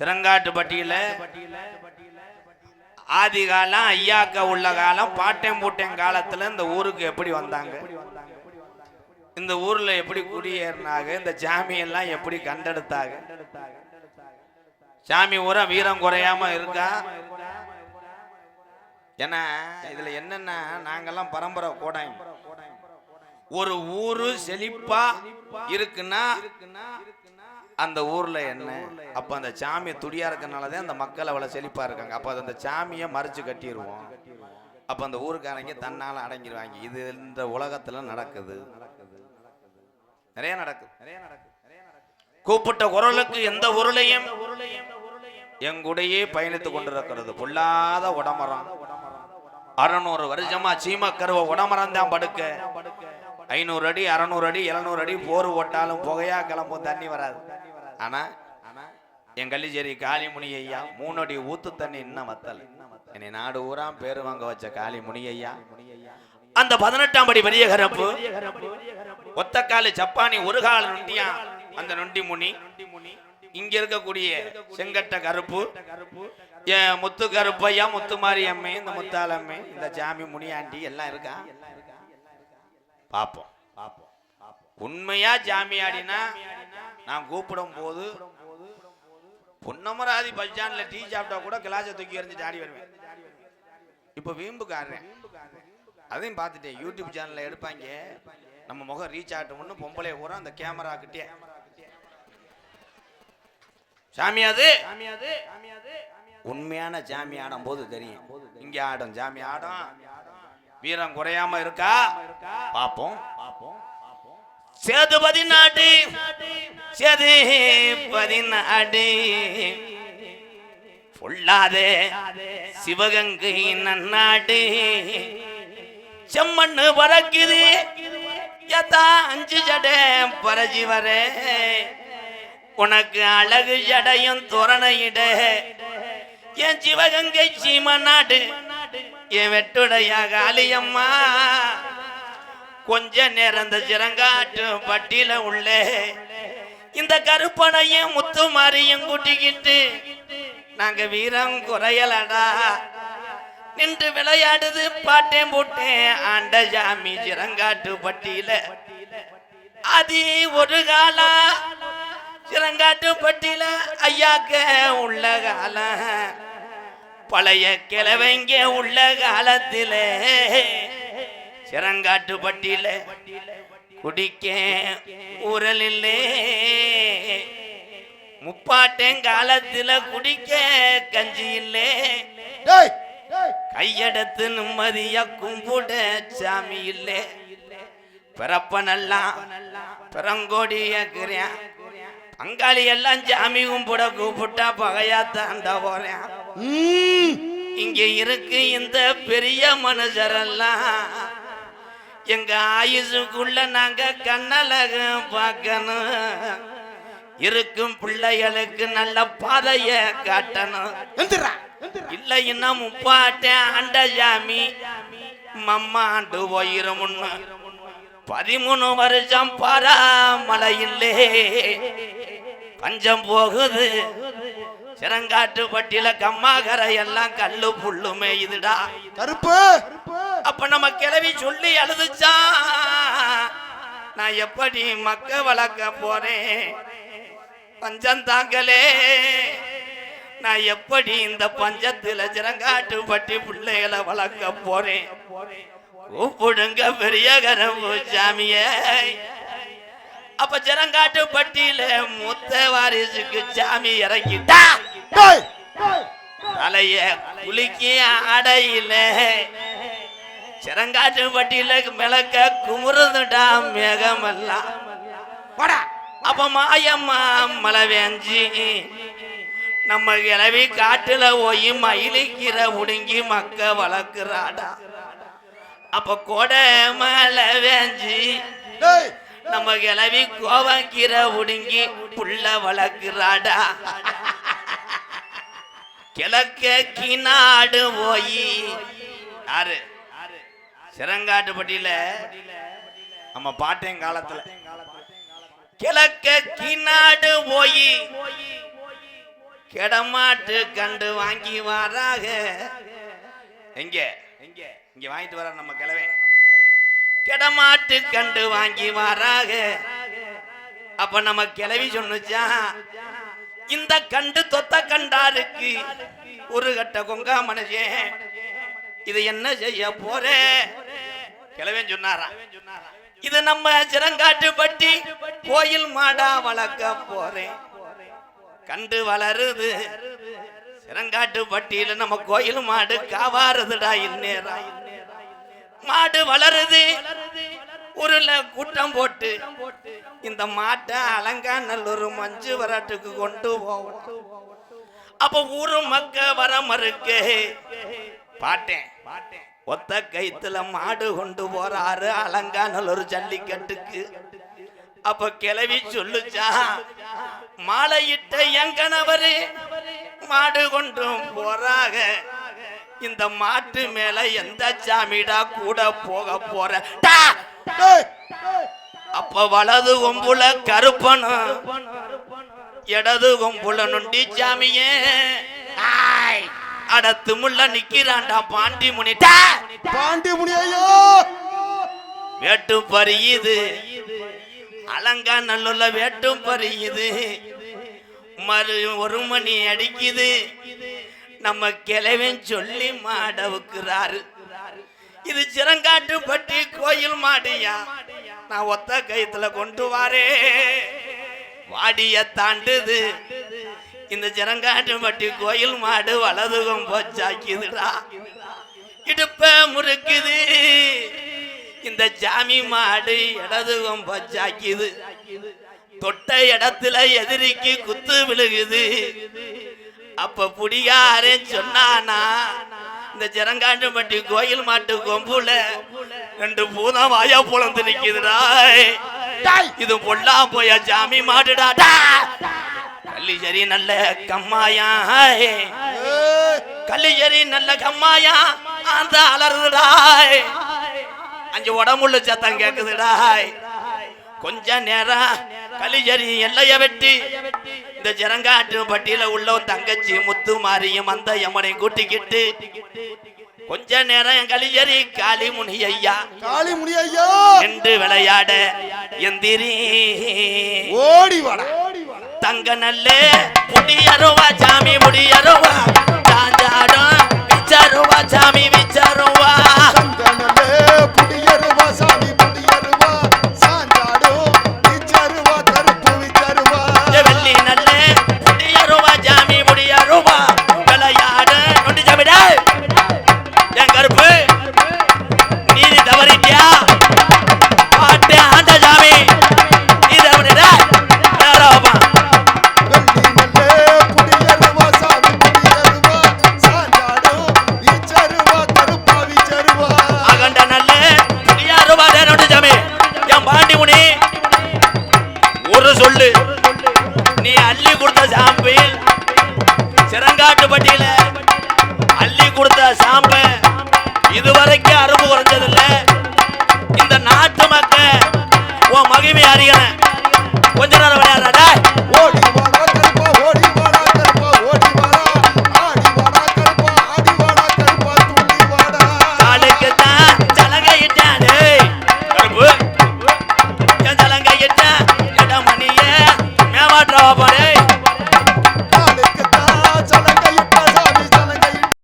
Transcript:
சிறங்காட்டுப்பட்டியில் ஆதி காலம் ஐயாக்க உள்ள காலம் பாட்டம் பூட்டம் காலத்துல இந்த ஊருக்கு எப்படி வந்தாங்க? இந்த ஊர்ல எப்படி குடியேறினாங்க? இந்த சாமியெல்லாம் எப்படி கண்டெடுத்தாங்க? சாமி ஊரா வீரம் குறையாம இருக்கா? ஏன்னா இதுல என்னன்னா நாங்கெல்லாம் பரம்பரை கோடாய். ஒரு ஊரு செழிப்பா இருக்குன்னா அந்த ஊர்ல என்ன? அப்ப அந்த சாமி துடியா இருக்கனாலதான் அந்த மக்கள் அவ்வளவு செழிப்பா இருக்காங்க. அப்ப அந்த சாமியை மறைச்சு கட்டிடுவோம் அப்ப அந்த ஊருக்காரங்க தன்னால அடங்கிடுவாங்க இது இந்த உலகத்துல நடக்குது. நிறைய நடக்குது நிறைய நடக்குது கூப்பிட்ட குரலுக்கு எந்த உருளையும் எங்குடையே பயணித்துக் கொண்டிருக்கிறது. பொல்லாத உடமரம். அறநூறு வருஷமா சீமக்கருவ உடமரம் தான் படுக்க. ஐநூறு அடி அறநூறு அடி எழுநூறு அடி போர் ஓட்டாலும் புகையா கிளம்பும் தண்ணி வராது. ஆனால் என் கள்ளிச்சேரி காளிமுனி ஐயா மூணடி ஊத்து தண்ணி இன்னும் வத்தல். என்னை நாடு ஊரா பேரு வாங்க வச்ச காளிமுனி ஐயா அந்த பதினெட்டாம் படி பெரிய கரப்பு ஒத்த காலு ஜப்பானி ஒரு கால நொண்டியா அந்த நொண்டி முனி இங்க இருக்கக்கூடிய செங்கட்ட கருப்பு என் முத்து கருப்பையா முத்து மாரியம்மை இந்த முத்தாளம்மை இந்த ஜாமி முனியாண்டி எல்லாம் இருக்கா? பாப்போம். உண்மையா ஜாமியாடினா நான் கூப்பிடும் போது பொன்னமராதி பஸ் ஸ்டாண்ட்ல டீ சாப்பிட்டா கூட கிளாஸை தூக்கி எறிஞ்சிட்டு ஆடி வருவேன். இப்போ வீம்புக்காரன். அதையும் பார்த்துட்டேன். யூடியூப் சேனல்ல எடுப்பாங்க. நம்ம முகம் ரீச் ஆகட்டும்னு பொம்பளை பூரா அந்த கேமரா கிட்டே சாமி அது? உண்மையான ஜாமி ஆடும் போது தெரியும். இங்க ஆடும் ஜாமி ஆடும். வீரம் குறையாம இருக்கா? பாப்போம் சேதுபதி நாடு. சேதுபதி நாடு. பொல்லாதே சிவகங்கை நன்னாடு. செம்மண்ணு பறக்குது. எத்தா அஞ்சு ஜடை பரஜி வரே. உனக்கு அழகு ஜடையும் தோரணையிட. என் சிவகங்கை சீம நாடு. என் வெட்டுடைய காளியம்மா கொஞ்ச நேரம் இந்த சிறங்காட்டு பட்டியில உள்ளே. இந்த கருப்பனையும் முத்து மாறியும் கூட்டிக்கிட்டு நாங்க வீரம் குறையலடா. நின்று விளையாடுது பாட்டேன் போட்டேன். ஆண்ட ஜாமி சிறங்காட்டு பட்டியில அது ஒரு காலா? சிறங்காட்டு பட்டியில ஐயாக்க உள்ள காலம். பழைய கிழவைங்க உள்ள காலத்திலே. சிறங்காட்டு பட்டியில குடிக்க ஊரலில்லே முப்பாட்டேங்காலத்துல குடிக்க கஞ்சி இல்லே கையெடுத்து நிம்மதியா கும்பிட சாமி இல்லே பிறப்பனெல்லாம் பிறங்கோடியக்கிறேன். பங்காளி எல்லாம் சாமி கும்பிட கூப்பிட்டா பகையா தாண்ட போறேன். இங்க இருக்கு இந்த பெரிய மனுஷரெல்லாம். எங்க ஆயுசுக்குள்ள நாங்க கண்ணழக பார்க்கணும். இருக்கும் பிள்ளைகளுக்கு நல்ல பாதைய காட்டணும். இல்லைன்னா முப்பாட்டேன் ஆண்ட சாமி மம்மாண்டு போயிருமுன்னு பதிமூணு வருஷம் பராமலை இல்லே. பஞ்சம் போகுது. சிறங்காட்டு பட்டியில கம்மாகரை எல்லாம் கல்லு புல்லுமே இதுடா. கருப்பு. அப்ப நம்ம கிளவி சொல்லி அழுதுச்சா? நான் எப்படி மக்க வளர்க்க போறேன்? பஞ்சம் தாங்களே நான் எப்படி இந்த பஞ்சத்துல சிறங்காட்டு பட்டி பிள்ளைகளை வளர்க்க போறேன்? கூப்பிடுங்க பெரிய கரம்பு சாமியே. அப்ப சிறங்காட்டு பட்டியில முத்த வாரிசுக்கு சாமி இறக்கிட்டா? டேய் தலைய குலுக்கி அடையில சிறங்காட்டு பட்டியில மிளக்க குமுறுதுடா மேகமெல்லாம் அப்ப மாயம்மா மலை வேஞ்சி நம்ம கிளவி காட்டுல போய் மயிலிக்கிற உடுங்கி மக்க வளர்க்குறாடா. அப்ப கொடை மலை வேஞ்சி நம்ம கிளவி கோவக்கிற உடுங்கி புள்ள வளர்க்குறாடா. கிழக்க கிநாடு போய். யாரு சிறங்காட்டுப்பட்டியில நம்ம பாட்டையும் காலத்துல. கிழக்க கிநாடு போய். கெடமாட்டு கண்டு வாங்கி வராக. எங்க? எங்க இங்க வாங்கிட்டு வர நம்ம கிழவே. கெடமாட்டு கண்டு வாங்கி வராக. அப்ப நம்ம கிளவி சொன்னுச்சா இந்த கண்டு தொத்த கண்டாருக்கு. ஒரு கட்ட கொங்கா மனுஷன் இது என்ன செய்ய போறே? கிழவன் சொன்னாரா? இது நம்ம சிறங்காட்டு பட்டி கோயில் மாடா வளர்க்க போறேன். கண்டு வளருது. சிறங்காட்டு பட்டியில நம்ம கோயில் மாடு காவாருதுடா இந்நேரா. மாடு வளருது. ஊருல கூட்டம் போட்டு இந்த மாட்டை அலங்காநல்லூர் மஞ்சு வராட்டுக்கு கொண்டு போவோம். அப்ப ஊரு மக்க வர மறுக்கு. பாட்டேன். ஒத்த கைத்துல மாடு கொண்டு போறாரு அலங்காநல்லூர் ஜல்லிக்கட்டுக்கு. அப்ப கிளவி சொல்லுச்சா மாலையிட்ட என் கணவரு மாடு கொண்டு போறாக. இந்த மாட்டு மேல எந்த சாமிடா கூட போக போற. டா! அப்ப வலது கொம்புல கருப்பனும் இடது கொம்புல நொண்டி சாமியே! அடத்து முள்ள நிக்கிறான்டா பாண்டி முனி டா! பாண்டி முனி ஐயோ! வேட்டு பறியுது. அலங்கா நல்லுள்ள வேட்டும் பறியுது. மறு ஒரு மணி அடிக்குது. நம்ம கிழவன் சொல்லி மாடவுக்குறாரு இது சிறங்காட்டு பட்டி கோயில் மாடியா? நான் ஒத்த கைத்துல கொண்டு வாரே. வாடிய தாண்டுது. இந்த சிறங்காட்டு பட்டி கோயில் மாடு வலதுகம் போச்சாக்கிதுடா. இடுப்ப முறுக்குது. இந்த ஜாமி மாடு இடதுகம் போச்சாக்கிது. தொட்ட இடத்துல எதிரிக்கு குத்து விழுகுது. அப்ப புடியாரே சொன்னானா இந்த ஜரங்காண்டுப்பட்டி கோயில் மாட்டு கொம்புல ரெண்டு பூதம் வாயா புலந்து நிக்குதுடா. இது பொல்லா போய ஜாமி மாடுடா. டா. கள்ளிச்சேரி நல்ல கம்மாயா. ஏய் கள்ளிச்சேரி நல்ல கம்மாயா. அந்த அலறுதுடா. அஞ்சு உடம்புள்ள சத்தம் கேக்குதுடா. கொஞ்ச நேரம் கலிஜரி எல்லைய வெட்டி இந்த ஜனங்காற்று பட்டியல உள்ள தங்கச்சி முத்து மாறியும் அந்த எம்மனை கூட்டிக்கிட்டு கொஞ்ச நேரம் என் கலிஜரி காளிமுனி ஐயா காளிமுனி ஐயா! என்று விளையாட எந்திரி. ஓடி வா தங்க நல்ல முடியருவா சாமி முடியருவா ராஜாடம் விச்சாருவா சாமி விச்சாருவா தங்க நல்ல முடியருவா சாமி